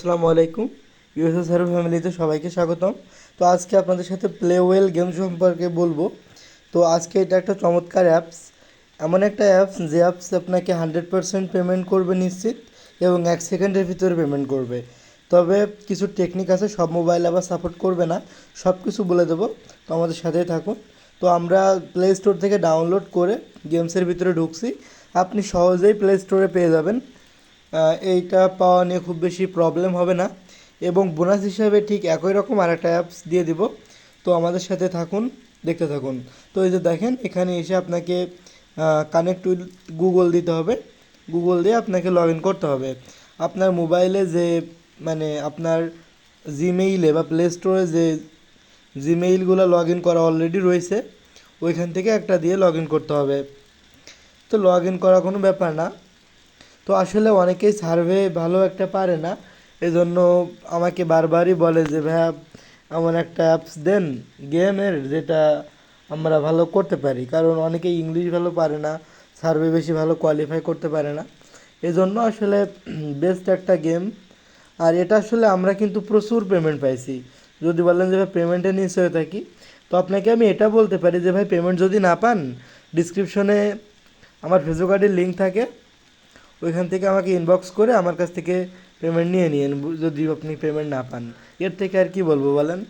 আসসালামু আলাইকুম। ইউএসএস হারু ফ্যামিলিতে সবাইকে স্বাগতম। তো আজকে আপনাদের সাথে প্লে ওয়েল গেম সম্পর্কে বলব। তো আজকে এটা একটা চমৎকার অ্যাপস এমন একটা অ্যাপস যে অ্যাপস আপনাকে হান্ড্রেড পারসেন্ট পেমেন্ট করবে নিশ্চিত এবং এক সেকেন্ডের ভিতরে পেমেন্ট করবে। তবে কিছু টেকনিক আছে, সব মোবাইল আবার সাপোর্ট করবে না। সব কিছু বলে দেবো। তো আমাদের সাথেই থাকুন। তো আমরা প্লে স্টোর থেকে ডাউনলোড করে গেমসের ভিতরে ঢুকছি। আপনি সহজেই প্লে স্টোরে পেয়ে যাবেন। এইটা পাওয়া নিয়ে খুব বেশি প্রবলেম হবে না। এবং বোনাস হিসাবে ঠিক একই রকম আর একটা অ্যাপস দিয়ে দিব। তো আমাদের সাথে থাকুন, দেখতে থাকুন। তো এই যে দেখেন, এখানে এসে আপনাকে কানেক্ট উইথ গুগল দিতে হবে। গুগল দিয়ে আপনাকে লগ ইন করতে হবে। আপনার মোবাইলে যে মানে আপনার জিমেইলে বা প্লে স্টোরে যে জিমেইলগুলো লগ ইন করা অলরেডি রয়েছে, ওইখান থেকে একটা দিয়ে লগ ইন করতে হবে। তো লগ ইন করা কোনো ব্যাপার না। তো আসলে অনেকেই সার্ভে ভালো একটা পারে না। এজন্য আমাকে বারবারই বলে যে, ভাইয়া, এমন একটা অ্যাপস দেন গেমের যেটা আমরা ভালো করতে পারি। কারণ অনেকে ইংলিশ ভালো পারে না সার্ভে বেশি ভালো কোয়ালিফাই করতে পারে না। এজন্য আসলে বেস্ট একটা গেম আর এটা আসলে আমরা কিন্তু প্রচুর পেমেন্ট পাইছি। যদি বলেন যে, ভাই পেমেন্টে নিচে হয়ে থাকি তো আপনাকে আমি এটা বলতে পারি যে, ভাই পেমেন্ট যদি না পান ডিসক্রিপশনে আমার ফেসবুক আইডির লিঙ্ক থাকে। ওইখান থেকে আমাকে ইনবক্স করে আমার কাছ থেকে পেমেন্ট নিয়ে নিন যদি আপনি পেমেন্ট না পান। এর থেকে আর কি বলব বলেন?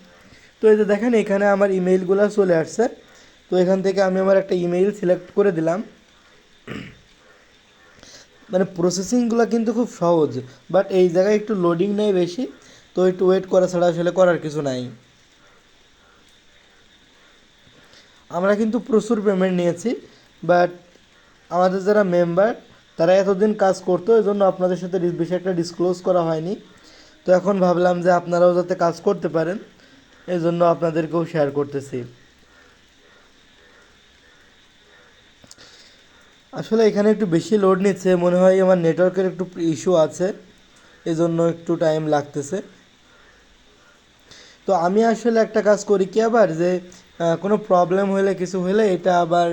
তো এই যে দেখেন, এখানে আমার ইমেইলগুলো চলে আসছে। তো এখান থেকে আমি আমার একটা ইমেইল সিলেক্ট করে দিলাম। মানে প্রসেসিংগুলো কিন্তু খুব সহজ বাট এই জায়গায় একটু লোডিং নেই বেশি। তো একটু ওয়েট করা ছাড়া আসলে করার কিছু নাই। আমরা কিন্তু প্রচুর পেমেন্ট নিয়েছি বাট আমাদের যারা মেম্বার তারা এতদিন কাজ করতো এই জন্য আপনাদের সাথে একটা ডিসক্লোজ করা হয়নি। তো এখন ভাবলাম যে আপনারাও যাতে কাজ করতে পারেন এই জন্য আপনাদেরকেও শেয়ার করতেছি। আসলে এখানে একটু বেশি লোড নিচ্ছে, মনে হয় আমার নেটওয়ার্কের একটু ইস্যু আছে এই জন্য একটু টাইম লাগতেছে। তো আমি আসলে একটা কাজ করি কি আবার, যে কোনো প্রবলেম হলে, কিছু হলে এটা আবার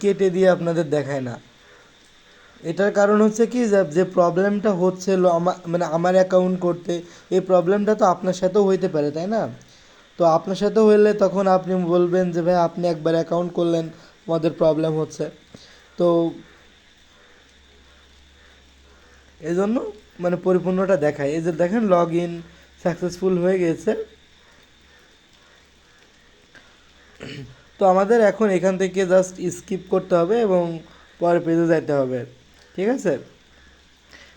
কেটে দিয়ে আপনাদের দেখায় না। এটার কারণ হচ্ছে কি, যে প্রবলেমটা আমার মানে আমার অ্যাকাউন্ট করতে, এই প্রবলেমটা তো আপনার সাথেও হইতে পারে, তাই না? তো আপনার সাথে হইলে তখন আপনি বলবেন যে, ভাই, আপনি একবার অ্যাকাউন্ট করলেন, আমাদের প্রবলেম হচ্ছে। তো এই জন্য মানে পরিপূর্ণটা দেখায় এই যে দেখেন লগ ইন সাকসেসফুল হয়ে গেছে। তো আমাদের এখন এখান থেকে জাস্ট স্কিপ করতে হবে এবং পরের পেজে যাইতে হবে। ঠিক আছে?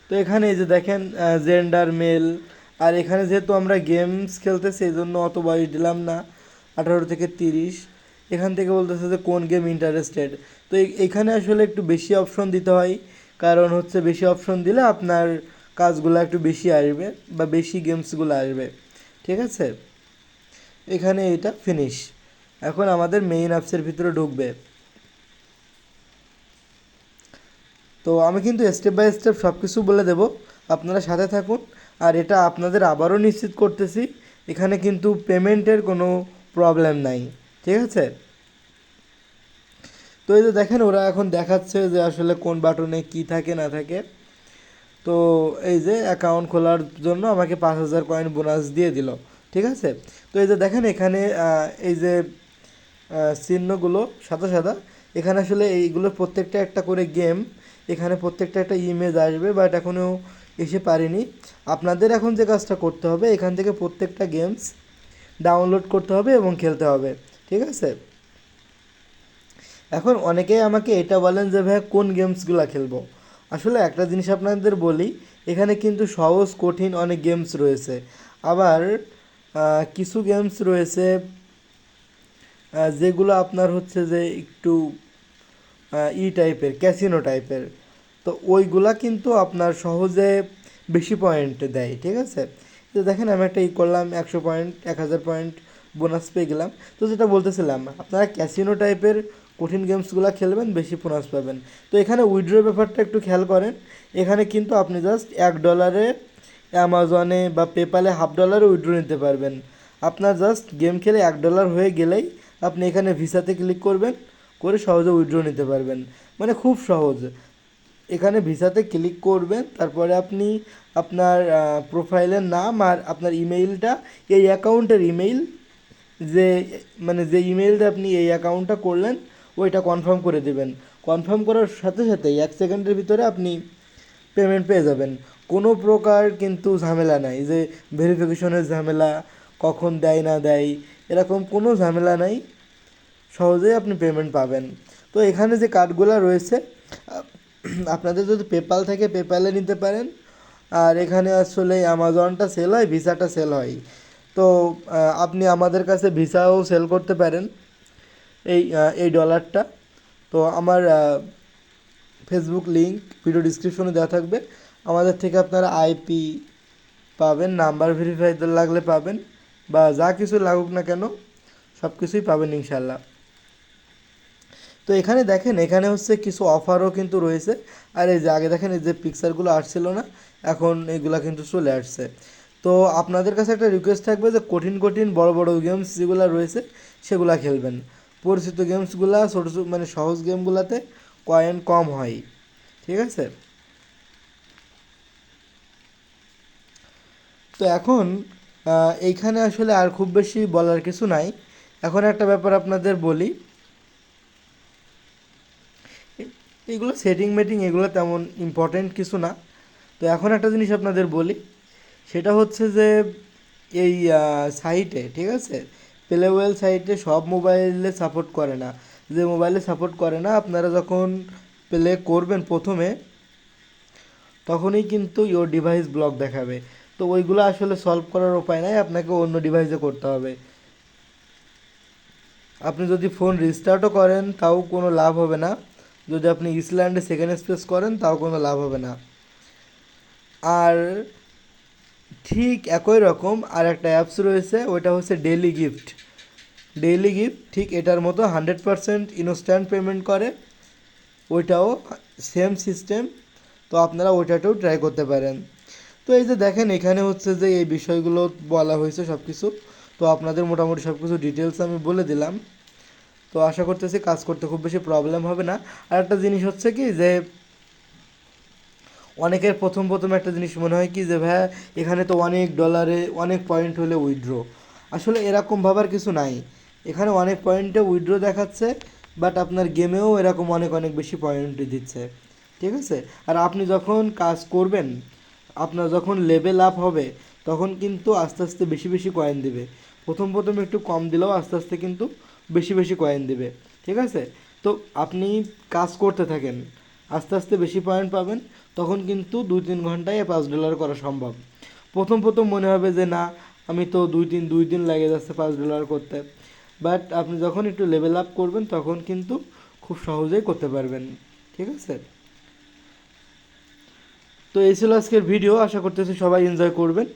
তো এখানে এই যে দেখেন জেন্ডার মেল আর এখানে যেহেতু আমরা গেমস খেলতেছি এই জন্য অত বয়স দিলাম না, আঠারো থেকে তিরিশ। এখান থেকে বলতেছে যে, কোন গেম ইন্টারেস্টেড তো এখানে আসলে একটু বেশি অপশন দিতে হয়, কারণ হচ্ছে বেশি অপশন দিলে আপনার কাজগুলো একটু বেশি আসবে, বা বেশি গেমসগুলো আসবে। ঠিক আছে? এখানে এটা ফিনিশ এখন আমাদের মেইন অ্যাপসের ভিতরে ঢুকবে। তো আমি কিন্তু স্টেপ বাই স্টেপ সব কিছু বলে দেব। আপনারা সাথে থাকুন। আর এটা আপনাদের আবারও নিশ্চিত করতেছি, এখানে কিন্তু পেমেন্টের কোনো প্রবলেম নাই। ঠিক আছে? তো এই যে দেখেন, ওরা এখন দেখাচ্ছে যে আসলে কোন বাটনে কি থাকে, না থাকে। তো এই যে অ্যাকাউন্ট খোলার জন্য আমাকে পাঁচ হাজার কয়েন বোনাস দিয়ে দিল। ঠিক আছে? তো এই যে দেখেন, এখানে এই যে চিহ্নগুলো সাদা সাদা। এখানে আসলে এইগুলো প্রত্যেকটা একটা করে গেম এখানে প্রত্যেকটা একটা ইমেজ আসবে বাট এখনও এসে পারেনি। আপনাদের এখন যে কাজটা করতে হবে, এখান থেকে প্রত্যেকটা গেমস ডাউনলোড করতে হবে এবং খেলতে হবে, ঠিক আছে? এখন অনেকেই আমাকে এটা বলেন যে ভাই কোন গেমসগুলো খেলব? আসলে একটা জিনিস আপনাদের বলি, এখানে কিন্তু সহজ, কঠিন অনেক গেমস রয়েছে। আবার কিছু গেমস রয়েছে যেগুলো আপনার হচ্ছে যে একটু ই টাইপের ক্যাসিনো টাইপের তো ওইগুলা কিন্তু আপনার সহজে বেশি পয়েন্ট দেয়, ঠিক আছে? তো দেখেন আমি একটা ই করলাম, একশো পয়েন্ট এক হাজার পয়েন্ট বোনাস পেয়ে গেলাম। তো যেটা বলতেছিলাম, আপনারা ক্যাসিনো টাইপের কঠিন গেমসগুলো খেলবেন, বেশি বোনাস পাবেন। তো এখানে উইড্রো ব্যাপারটা একটু খেয়াল করেন। এখানে কিন্তু আপনি জাস্ট এক ডলারে অ্যামাজনে বা পেপালে হাফ ডলারে উইড্রো নিতে পারবেন। আপনার জাস্ট গেম খেলে এক ডলার হয়ে গেলেই আপনি এখানে ভিসাতে ক্লিক করবেন। করে সহজে উইড্রো নিতে পারবেন। মানে খুব সহজ। এখানে ভিসাতে ক্লিক করবেন, তারপরে আপনি আপনার প্রোফাইলের নাম আর আপনার ইমেইলটা এই অ্যাকাউন্টের ইমেইল যে মানে যে ইমেইলটা আপনি এই অ্যাকাউন্টটা করলেন, ওইটা কনফার্ম করে দেবেন। কনফার্ম করার সাথে সাথেই এক সেকেন্ডের ভিতরে আপনি পেমেন্ট পেয়ে যাবেন। কোনো প্রকার কিন্তু ঝামেলা নাই যে ভেরিফিকেশনের ঝামেলা, কখন দেয় না দেয়, এরকম কোনো ঝামেলা নাই। সহজেই আপনি পেমেন্ট পাবেন। তো এখানে যে কার্ডগুলো রয়েছে আপনাদের যদি পেপাল থেকে পেপ্যালে নিতে পারেন। আর এখানে আসলে অ্যামাজনটা সেল হয়, ভিসাটা সেল হয়। তো আপনি আমাদের কাছে ভিসাও সেল করতে পারেন। এই এই ডলারটা তো আমার ফেসবুক লিঙ্ক ভিডিও ডিসক্রিপশনে দেওয়া থাকবে। আমাদের থেকে আপনারা আইপি পাবেন নাম্বার ভেরিফাই লাগলে পাবেন। বা যা কিছু লাগুক না কেন সব কিছুই পাবেন ইনশাল্লাহ তো এখানে দেখেন, এখানে হচ্ছে কিছু অফারও কিন্তু রয়েছে। আর এই যে আগে দেখেন, এই যে পিকচারগুলো আসছিল না, এখন এগুলা কিন্তু চলে আসছে। তো আপনাদের কাছে একটা রিকোয়েস্ট থাকবে যে কঠিন কঠিন, বড় বড় গেমস যেগুলো রয়েছে, সেগুলা খেলবেন। পরিচিত গেমসগুলা ছোটো ছোটো মানে সহজ গেমগুলোতে কয়েন কম হয়। ঠিক আছে? তো এখন এইখানে আসলে আর খুব বেশি বলার কিছু নাই। এখন একটা ব্যাপার আপনাদের বলি। এগুলো সেটিং মেটিং এগুলো তেমন ইম্পর্টেন্ট কিছু না। তো এখন একটা জিনিস আপনাদের বলি, সেটা হচ্ছে যে এই সাইটে ঠিক আছে? প্লেওয়েল সাইটে সব মোবাইলে সাপোর্ট করে না। যে মোবাইলে সাপোর্ট করে না, আপনারা যখন প্লে করবেন প্রথমে, তখনই কিন্তু ইওর ডিভাইস ব্লক দেখাবে। তো ওইগুলো আসলে সলভ করার উপায় নাই, আপনাকে অন্য ডিভাইসে করতে হবে। আপনি যদি ফোন রিস্টার্টও করেন, তাও কোনো লাভ হবে না। যদি আপনি ইসল্যান্ডে সেকেন্ড স্পেস করেন, তাও কোনো লাভ হবে না। আর ঠিক একই রকম আর একটা অ্যাপস রয়েছে, ওইটা হচ্ছে ডেইলি গিফট ডেইলি গিফট ঠিক এটার মতো হান্ড্রেড পারসেন্ট ইনস্ট্যান্ট পেমেন্ট করে। ওইটাও সেম সিস্টেম তো আপনারা ওইটাতেও ট্রাই করতে পারেন। তো এই যে দেখেন, এখানে হচ্ছে যে এই বিষয়গুলো বলা হয়েছে সব কিছু তো আপনাদের মোটামুটি সব কিছু ডিটেলস আমি বলে দিলাম। তো আশা করতেছি কাজ করতে খুব বেশি প্রবলেম হবে না। আর একটা জিনিস হচ্ছে কি যে, অনেকের প্রথম প্রথম একটা জিনিস মনে হয় কি যে, ভাইয়া, এখানে তো অনেক ডলারে অনেক পয়েন্ট হলে উইথড্র আসলে এরকম ভাবার কিছু নাই। এখানে অনেক পয়েন্টে উইথড্র দেখাচ্ছে বাট আপনার গেমেও এরকম অনেক অনেক বেশি পয়েন্ট দিচ্ছে। ঠিক আছে? আর আপনি যখন কাজ করবেন, আপনার যখন লেভেল আপ হবে, তখন কিন্তু আস্তে আস্তে বেশি বেশি কয়েন দেবে। প্রথম প্রথম একটু কম দিলেও আস্তে আস্তে কিন্তু বেশি বেশি কয়েন দেবে, ঠিক আছে? তো আপনি কাজ করতে থাকেন, আস্তে আস্তে বেশি পয়েন্ট পাবেন, তখন কিন্তু দুই তিন ঘন্টায় পাঁচ ডলার করা সম্ভব। প্রথম প্রথম মনে হবে যে, না, আমি তো দুই দিন দুই দিন লাগে যাচ্ছে পাঁচ ডলার করতে। বাট আপনি যখন একটু লেভেল আপ করবেন, তখন কিন্তু খুব সহজেই করতে পারবেন, ঠিক আছে? তো এই ছিল আজকের ভিডিও আশা করতেছি সবাই এনজয় করবেন।